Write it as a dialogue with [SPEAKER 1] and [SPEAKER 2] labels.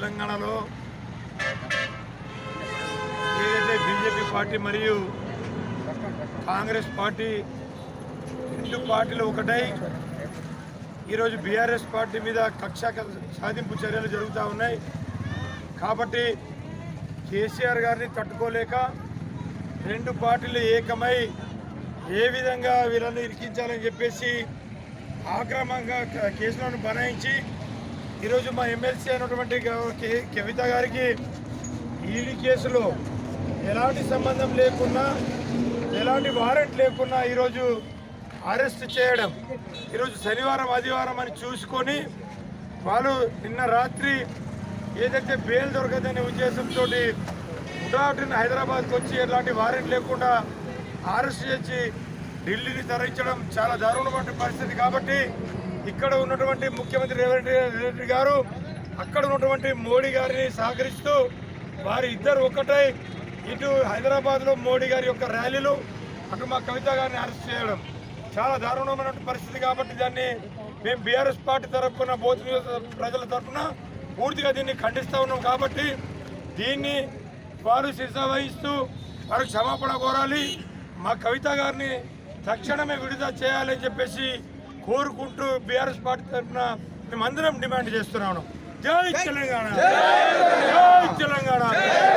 [SPEAKER 1] తెలంగాణలో ఏదైతే BJP party మరియు కాంగ్రెస్ పార్టీ రెండు పార్టీలు ఒకటై ఈరోజు బీఆర్ఎస్ పార్టీ మీద కక్ష సాధింపు చర్యలు జరుగుతూ ఉన్నాయి. కాబట్టి కేసీఆర్ గారిని తట్టుకోలేక రెండు పార్టీలు ఏకమై ఏ విధంగా వీళ్ళని ఇరికించాలని చెప్పేసి ఆక్రమంగా కేసులను బనాయించి ఈరోజు మా ఎమ్మెల్సీ అయినటువంటి కే- కవిత గారికి ఈడీ కేసులో ఎలాంటి సంబంధం లేకున్నా ఎలాంటి వారెంట్ లేకున్నా ఈరోజు అరెస్ట్ చేయడం ఈరోజు శనివారం ఆదివారం అని చూసుకొని వాళ్ళు నిన్న రాత్రి ఏదైతే బెయిల్ దొరకదనే ఉద్దేశంతో ఉడాటిని హైదరాబాద్కి వచ్చి ఎలాంటి వారెంట్ లేకుండా అరెస్ట్ చేసి ఢిల్లీని తరలించడం చాలా దారుణమైన పరిస్థితి కాబట్టి ఇక్కడ ఉన్నటువంటి ముఖ్యమంత్రి రేవంత్ రెడ్డి గారు అక్కడ ఉన్నటువంటి మోడీ గారిని సహకరిస్తూ వారి ఇద్దరు ఒక్కటై ఇటు హైదరాబాద్లో మోడీ గారి యొక్క ర్యాలీలు అటు మా కవిత గారిని అరెస్ట్ చేయడం. చాలా దారుణమైన పరిస్థితి కాబట్టి దాన్ని మేము బీఆర్ఎస్ పార్టీ తరఫున బోధ ప్రజల తరఫున పూర్తిగా దీన్ని ఖండిస్తూ ఉన్నాం కాబట్టి దీన్ని వారు శిరస వహిస్తూ వారు క్షమాపణ కోరాలి. మా కవిత గారిని తక్షణమే విడుదల చేయాలని చెప్పేసి కోరుకుంటూ బీఆర్ఎస్ పార్టీ తరఫున మేమందరం డిమాండ్ చేస్తున్నాను. జై తెలంగాణ. జై తెలంగాణ. జై తెలంగాణ.